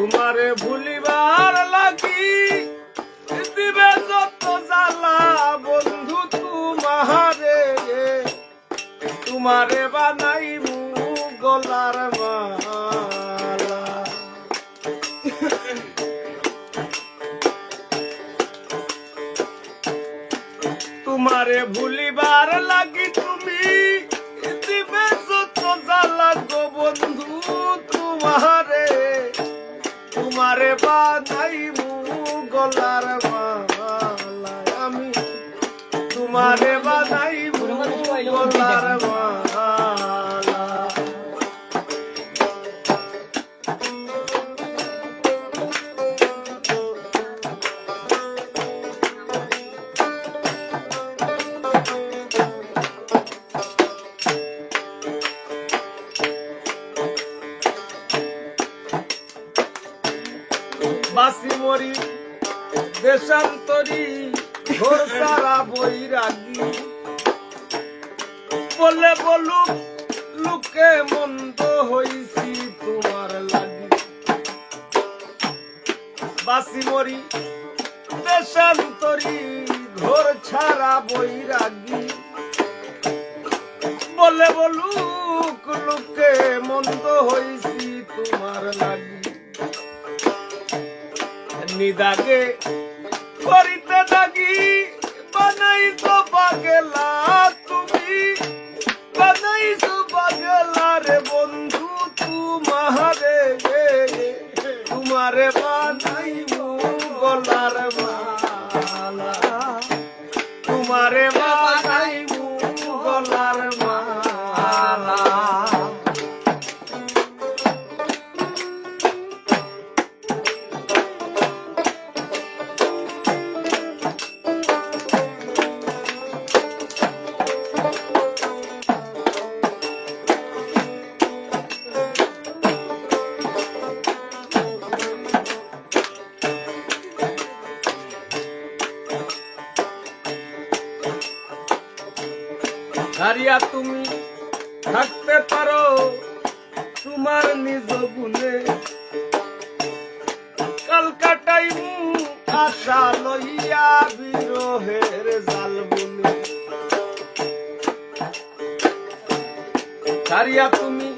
তোমারে ভুলিবার লাগি, দিবে যত জ্বালা, বন্ধু তোমারে তোমারে বানাইমু গলার মালা। তোমারে ভুলিবার লাগি তোমারে বানাইমু গলার মালা আমি। তোমারে বানাইমু গলার বাসি দেশান্তরি সারা বৈরাগী। বলে বলুক, লোকে মন্দ হইছি তোমার লাগি। দেশান্তরি ছাড়া বৈরাগী। বলে বলুক, লোকে মন্দ হইছি তোমার লাগি। নিদাগে করিতে দাগি বানাই তো পাগেলা তুমি। বানাই তো পাগেলা রে বন্ধু, তুমারে, তোমারে বানাই হারিয়া তুমি থাকতে পারো তোমার নিজ গুণে। কালকাটাইমু আশা লইয়া বিরোহের জাল বুনে। হারিয়া তুমি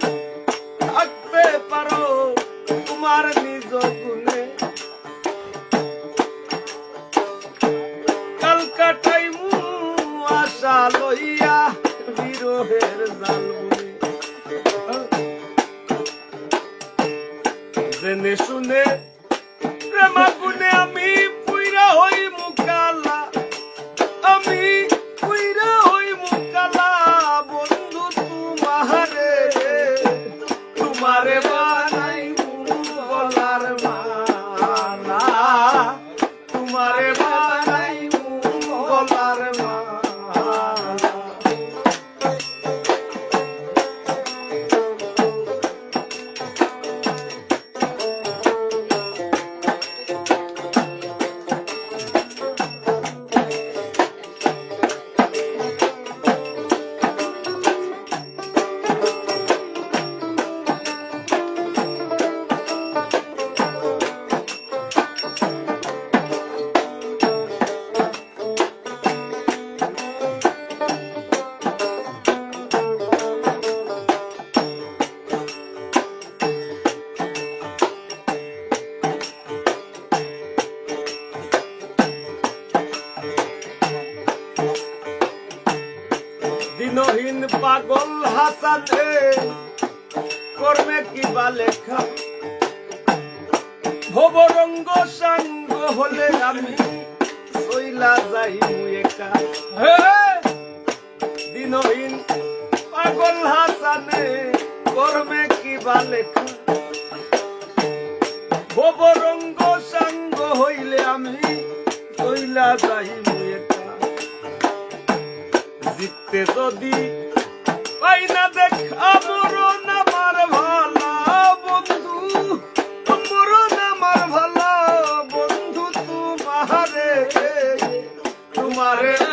বিরহের জাল দিনহীন পাগল হাসানে কর্মে কিবা লেখা ভবরঙ্গ সাঙ্গ হলে আমি সইলা যাই একা! দিনহীন পাগল হাসানে কর্মে কিবা লেখা ভবরঙ্গ সাঙ্গ হইলে আমি সইলা যাই জিততে যদি পাই না দেখা মরণ আমার ভালা বন্ধু মরণ আমার ভালা বন্ধু তোমারে তোমারে